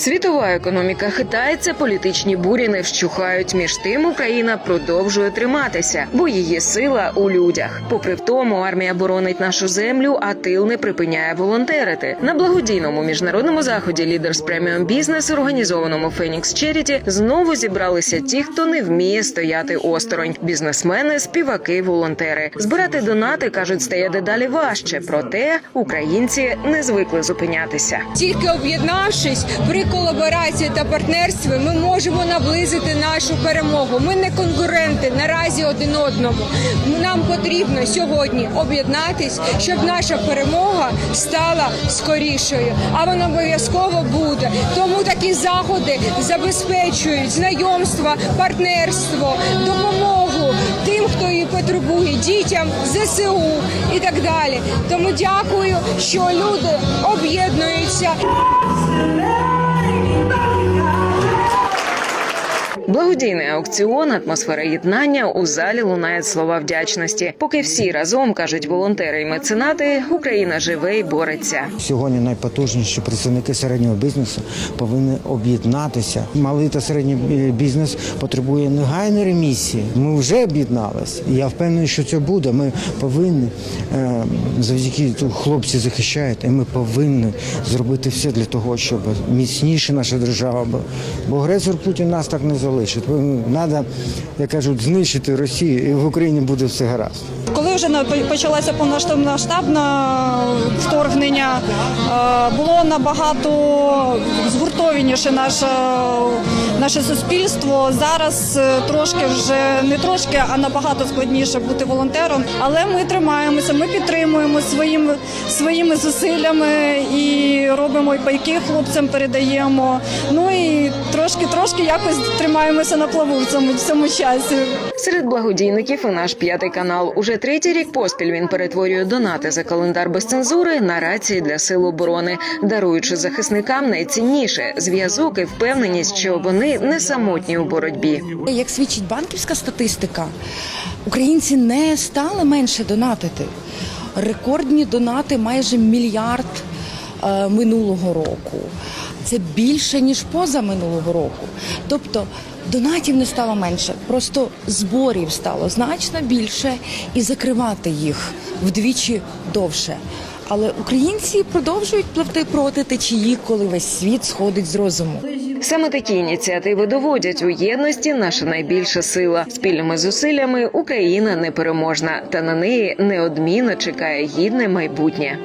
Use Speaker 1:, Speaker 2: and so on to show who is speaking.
Speaker 1: Світова економіка хитається, політичні бурі не вщухають. Між тим Україна продовжує триматися, бо її сила у людях. Попри в тому, армія боронить нашу землю, а тил не припиняє волонтерити. На благодійному міжнародному заході Leaders Premium Business, організованому Phoenix Charity, знову зібралися ті, хто не вміє стояти осторонь: бізнесмени, співаки, волонтери. Збирати донати кажуть, стає дедалі важче. Проте українці не звикли зупинятися.
Speaker 2: Тільки об'єднавшись при колаборації та партнерстві, ми можемо наблизити нашу перемогу. Ми не конкуренти наразі один одному. Нам потрібно сьогодні об'єднатись, щоб наша перемога стала скорішою. А вона обов'язково буде. Тому такі заходи забезпечують знайомства, партнерство, допомогу тим, хто її потребує, дітям, ЗСУ і так далі. Тому дякую, що люди об'єднуються.
Speaker 1: Благодійний аукціон, атмосфера єднання у залі лунають слова вдячності. Поки всі разом кажуть волонтери і меценати, Україна живе і бореться.
Speaker 3: Сьогодні найпотужніші представники середнього бізнесу повинні об'єднатися. Малий та середній бізнес потребує негайної ремісії. Ми вже об'єдналися. Я впевнений, що це буде. Ми повинні е, завдяки хлопці захищають, і ми повинні зробити все для того, щоб міцніше наша держава була. Бо агресор Путін нас так не залишить. Треба, як кажуть, знищити Росію, і в Україні буде все гаразд.
Speaker 4: Коли вже почалося повноштабне вторгнення, е, було набагато згуртованіше наше, наше суспільство. Зараз е, трошки вже не трошки, а набагато складніше бути волонтером. Але ми тримаємося, ми підтримуємо своїми, своїми зусиллями і робимо і пайки хлопцям передаємо. Ну і трошки, якось тримаємося на плаву в цьому, в цьому часі.
Speaker 1: Серед благодійників і наш п'ятий канал. Уже третій рік поспіль він перетворює донати за календар без цензури на рації для сил оборони, даруючи захисникам найцінніше зв'язок і впевненість, що вони не самотні у боротьбі.
Speaker 5: Як свідчить банківська статистика, українці не стали менше донатити. Рекордні донати майже мільярд е, минулого року. Це більше ніж поза минулого року. Тобто донатів не стало менше, просто зборів стало значно більше і закривати їх вдвічі довше. Але українці продовжують пливти проти течії, коли весь світ сходить з розуму.
Speaker 1: Саме такі ініціативи доводять у єдності наша найбільша сила. Спільними зусиллями Україна непереможна, та на неї неодмінно чекає гідне майбутнє.